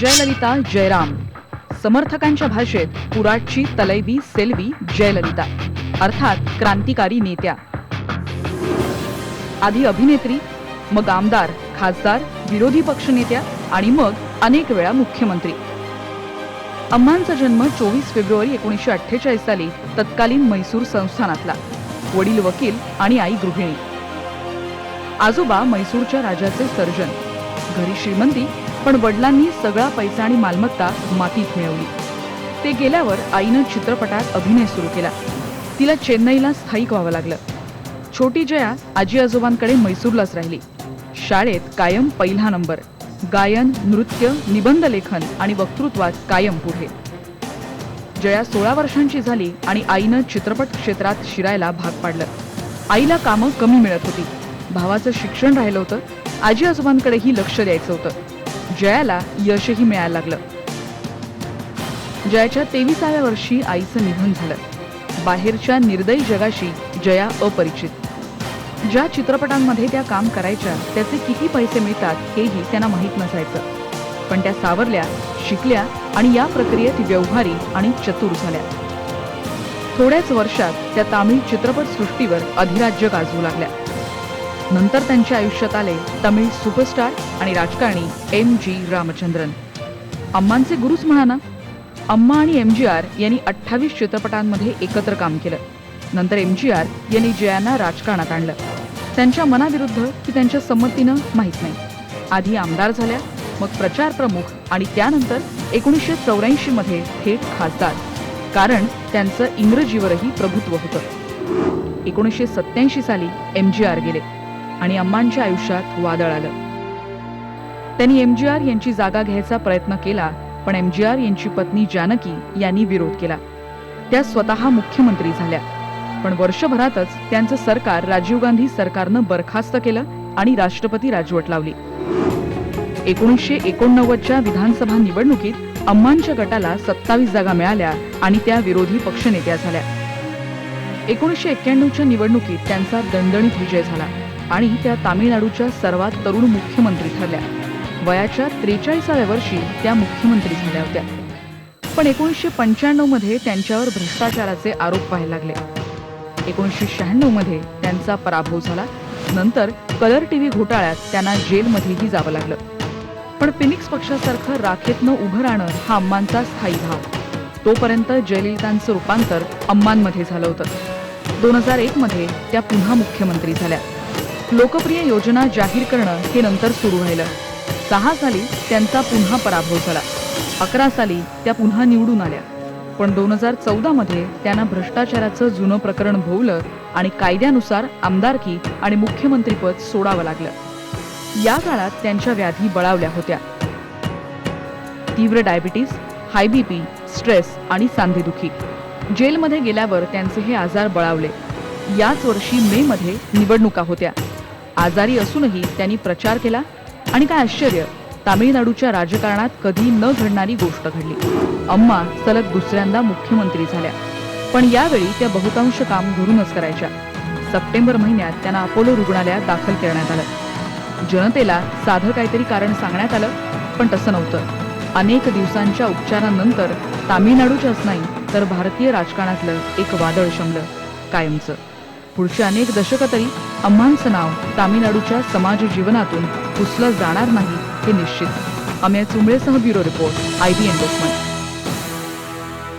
जयललिता जयराम समर्थकांच्या भाषेत पुराटची तलैबी सेल्वी जयललिता अर्थात क्रांतिकारी नेत्या. आधी अभिनेत्री मग आमदार खासदार विरोधी पक्षनेत्या आणि मग अनेक वेळा मुख्यमंत्री. अम्मांचा जन्म चोवीस फेब्रुवारी एकोणीसशे अठ्ठेचाळीस साली तत्कालीन म्हैसूर संस्थानातला. वडील वकील आणि आई गृहिणी. आजोबा म्हैसूरच्या राजाचे सर्जन. घरी श्रीमंती पण वडिलांनी सगळा पैसा आणि मालमत्ता मातीत मिळवली. ते गेल्यावर आईनं चित्रपटात अभिनय सुरू केला. तिला चेन्नईला स्थायिक व्हावं लागलं. छोटी जया आजी आजोबांकडे मैसूरलाच राहिली. शाळेत कायम पहिला नंबर. गायन नृत्य निबंध लेखन आणि वक्तृत्वात कायम पुढे. जया सोळा वर्षांची झाली आणि आईनं चित्रपट क्षेत्रात शिरायला भाग पाडलं. आईला कामं कमी मिळत होती. भावाचं शिक्षण राहिलं होतं. आजी आजोबांकडेही लक्ष द्यायचं होतं. जयाला यशही मिळायला लागलं. जयाच्या तेविसाव्या वर्षी आईचं निधन झालं. बाहेरच्या निर्दयी जगाशी जया अपरिचित. ज्या चित्रपटांमध्ये त्या काम करायच्या त्याचे किती पैसे मिळतात हेही त्यांना माहीत नसायचं. पण त्या सावरल्या शिकल्या आणि या प्रक्रियेत व्यवहारी आणि चतुर झाल्या. थोड्याच वर्षात त्या तामिळ चित्रपट सृष्टीवर अधिराज्य गाजवू लागल्या. नंतर त्यांच्या आयुष्यात आले तमिळ सुपरस्टार आणि राजकारणी एम जी रामचंद्रन. अम्मांचे गुरुच म्हणा ना. अम्मा आणि एम जी आर यांनी अठ्ठावीस चित्रपटांमध्ये एकत्र काम केलं. नंतर एम जी आर यांनी जयांना राजकारणात आणलं. त्यांच्या मनाविरुद्ध की त्यांच्या संमतीनं माहीत नाही. आधी आमदार झाल्या मग प्रचार प्रमुख आणि त्यानंतर एकोणीसशे चौऱ्याऐंशी मध्ये थेट खासदार. कारण त्यांचं इंग्रजीवरही प्रभुत्व होतं. एकोणीसशे सत्याऐंशी साली एम जी आर गेले. आणि अम्मांच्या आयुष्यात वादळ आलं. त्यांनी एम जी आर यांची जागा घ्यायचा प्रयत्न केला पण एम जी आर यांची पत्नी जानकी यांनी विरोध केला. त्या स्वतः मुख्यमंत्री झाल्या. पण वर्षभरातच त्यांचं सरकार राजीव गांधी सरकारनं बरखास्त केलं आणि राष्ट्रपती राजवट लावली. एकोणीसशे एकोणनव्वदच्या विधानसभा निवडणुकीत अम्मांच्या गटाला सत्तावीस जागा मिळाल्या आणि त्या विरोधी पक्षनेत्या झाल्या. एकोणीसशे एक्क्याण्णवच्या निवडणुकीत त्यांचा दणदणीत विजय झाला. आणि त्या तामिळनाडूच्या सर्वात तरुण मुख्यमंत्री ठरल्या. वयाच्या त्रेचाळीसाव्या वर्षी त्या मुख्यमंत्री झाल्या होत्या. पण एकोणीसशे पंच्याण्णवमध्ये त्यांच्यावर भ्रष्टाचाराचे आरोप व्हायला लागले. एकोणीसशे शहाण्णवमध्ये त्यांचा पराभव झाला. नंतर कलर टीव्ही घोटाळ्यात त्यांना जेलमध्येही जावं लागलं. पण फिनिक्स पक्षासारखं राखेतनं उभं राहणं हा अम्मांचा स्थायी भाव. तोपर्यंत जयललितांचं रूपांतर अम्मांमध्ये झालं होतं. दोन हजार एक मध्ये त्या पुन्हा मुख्यमंत्री झाल्या. लोकप्रिय योजना जाहीर करणं हे नंतर सुरू राहिलं. सहा साली त्यांचा पुन्हा पराभव झाला. अकरा साली त्या पुन्हा निवडून आल्या. पण दोन हजार चौदामध्ये त्यांना भ्रष्टाचाराचं जुनं प्रकरण भोवलं आणि कायद्यानुसार आमदारकी आणि मुख्यमंत्रीपद सोडावं लागलं. या काळात त्यांच्या व्याधी बळावल्या होत्या. तीव्र डायबिटीस हाय बीपी स्ट्रेस आणि सांधेदुखी. जेलमध्ये गेल्यावर त्यांचे हे आजार बळावले. याच वर्षी मे मध्ये निवडणुका होत्या. आजारी असूनही त्यांनी प्रचार केला आणि काय आश्चर्य तामिळनाडूच्या राजकारणात कधी न घडणारी गोष्ट घडली. अम्मा सलग दुसऱ्यांदा मुख्यमंत्री झाल्या. पण यावेळी त्या बहुतांश काम घरूनच करायच्या. सप्टेंबर महिन्यात त्यांना अपोलो रुग्णालयात दाखल करण्यात आलं. जनतेला साधं काहीतरी कारण सांगण्यात आलं पण तसं नव्हतं. अनेक दिवसांच्या उपचारानंतर तामिळनाडूच्याच नाही तर भारतीय राजकारणातलं एक वादळ शमलं कायमचं. पुढचे अनेक दशकं तरी अम्मांचं नाव तामिळनाडूच्या समाज जीवनातून पुसलं जाणार नाही हे निश्चित. Amey चुंबळेसह bureau report I B N